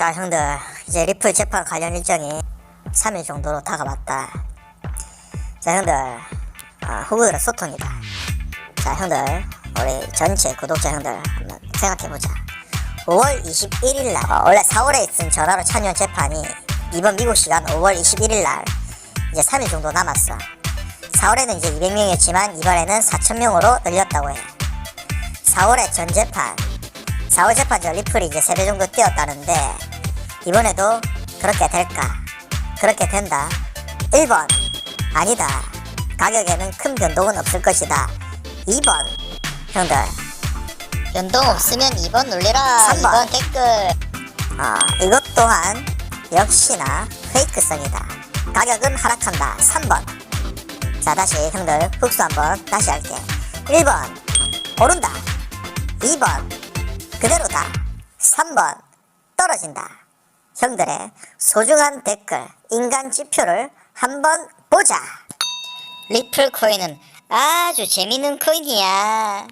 자 형들. 이제 리플 재판 관련 일정이 3일 정도로 다가왔다. 자 형들. 아, 후보들의 소통이다. 자 형들. 우리 전체 구독자 형들 한번 생각해보자. 5월 21일 날 어, 원래 4월에 있은 전화로 참여 재판이 이번 미국 시간 5월 21일 날 이제 3일 정도 남았어. 4월에는 이제 200명이었지만 이번에는 4,000명으로 늘렸다고 해. 4월에 전 재판 4월 재판 전 리플이 이제 3배 정도 뛰었다는데 이번에도 그렇게 될까? 그렇게 된다. 1번 아니다. 가격에는 큰 변동은 없을 것이다. 2번 형들 변동 없으면 2번 놀래라. 3번. 2번 댓글. 아 이것 또한 역시나 페이크성이다. 가격은 하락한다. 3번 자 다시 형들 흑수 한번 다시 할게 1번 오른다 2번 그대로다. 3번. 떨어진다. 형들의 소중한 댓글 인간 지표를 한번 보자. 리플 코인은 아주 재밌는 코인이야.